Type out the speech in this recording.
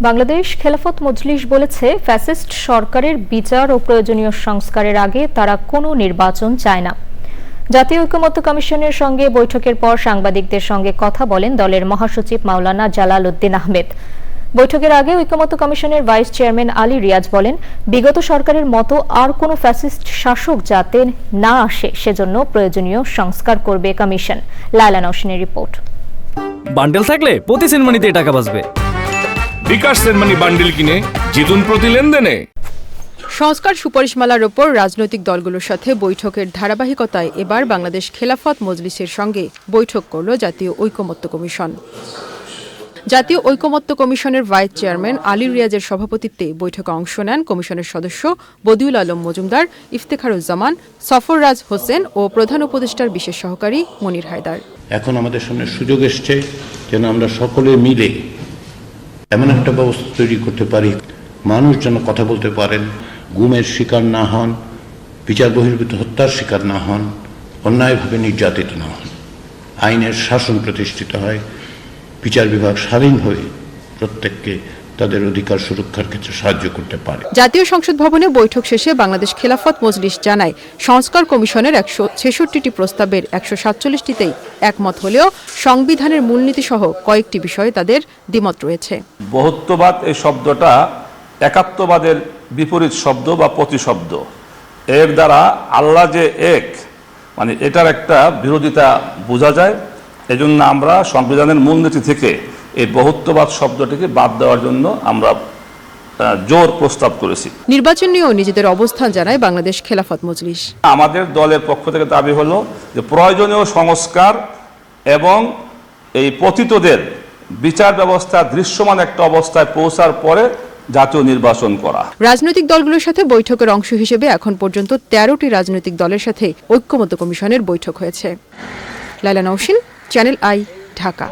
বাংলাদেশ খেলাফত মজলিস বলেছে, ফ্যাসিস্ট সরকারের বিচার ও প্রয়োজনীয় সংস্কারের আগে তারা কোনো নির্বাচন চায় না। জাতীয় ঐকমত্য কমিশনের সঙ্গে বৈঠকের পর সাংবাদিকদের সঙ্গে কথা বলেন দলের মহাসচিব মাওলানা জালাল উদ্দিন আহমেদ। বৈঠকের আগে ঐকমত্য কমিশনের ভাইস চেয়ারম্যান আলী রিয়াজ বলেন, বিগত সরকারের মতো আর কোনো ফ্যাসিস্ট শাসক যাতে না আসে, সেজন্য প্রয়োজনীয় সংস্কার করবে কমিশন। লায়লা নওশিনের রিপোর্ট। বান্ডেল থাকলে প্রতি সেনমানিতে টাকা বাঁচবে। বিকাশ সেনমানি বান্ডিল কিনে জিতুন প্রতি লেনদেনে। সংস্কার সুপারিশমালার ওপর রাজনৈতিক দলগুলোর সাথে বৈঠকের ধারাবাহিকতায় এবার বাংলাদেশ খেলাফত মজলিসের সঙ্গে বৈঠক করল জাতীয় ঐকমত্য কমিশন। জাতীয় ঐকমত্য কমিশনের ভাইস চেয়ারম্যান আলী রিয়াজের সভাপতিত্বে বৈঠকে অংশ নেন কমিশনের সদস্য বদিউল আলম মজুমদার ইফতেখারুজ্জামান সফররাজ হোসেন ও প্রধান উপদেষ্টার বিশেষ সহকারী মনির হায়দার। এখন আমাদের সামনে সুযোগ এসছে যেন আমরা সকলে মিলে এমন একটা ব্যবস্থা তৈরি করতে পারি, মানুষ যেন কথা বলতে পারেন, গুমের শিকার না হন, বিচার বহির্ভূত হত্যার শিকার না হন, অন্যায়ভাবে নির্যাতিত না হন। আইনের শাসন প্রতিষ্ঠিত হয়, বিচার বিভাগ স্বাধীন হয়ে প্রত্যেককে তাদের অধিকার সুরক্ষার ক্ষেত্রে সাহায্য করতে পারে। জাতীয় সংসদ ভবনে বৈঠক শেষে বাংলাদেশ খেলাফত মজলিস জানায় সংস্কার কমিশনের একশো ছেষট্টিটি প্রস্তাবের একশো সাতচল্লিশটিতেই একমত হলেও সংবিধানের মূলনীতি সহ কয়েকটি বিষয়ে তাদের দ্বিমত রয়েছে। বহুত্ববাদ এই শব্দটা একাত্মবাদের বিপরীত শব্দ বা প্রতিশব্দ। এর দ্বারা আল্লাহ যে এক মানে এটার একটা বিরোধিতা বোঝা যায়। এজন্য আমরা সংবিধানের মূলনীতি থেকে এই বহুত্ববাদ শব্দটিকে বাদ দেওয়ার জন্য আমরা জোর প্রস্তাব করেছি। নির্বাচন নিয়েও নিজেদের অবস্থান জানায় বাংলাদেশ খেলাফত মজলিস। আমাদের দলের পক্ষ থেকে দাবি হলো যে প্রয়োজনীয় সংস্কার এবং এই পতিতদের বিচার ব্যবস্থা দৃশ্যমান একটা অবস্থায় পৌঁছার পরে জাতীয় নির্বাচন করা। রাজনৈতিক দলগুলোর সাথে বৈঠকের অংশ হিসেবে এখন পর্যন্ত তেরোটি রাজনৈতিক দলের সাথে ঐক্যমত্য কমিশনের বৈঠক হয়েছে। Laila Nousin channel I Dhaka.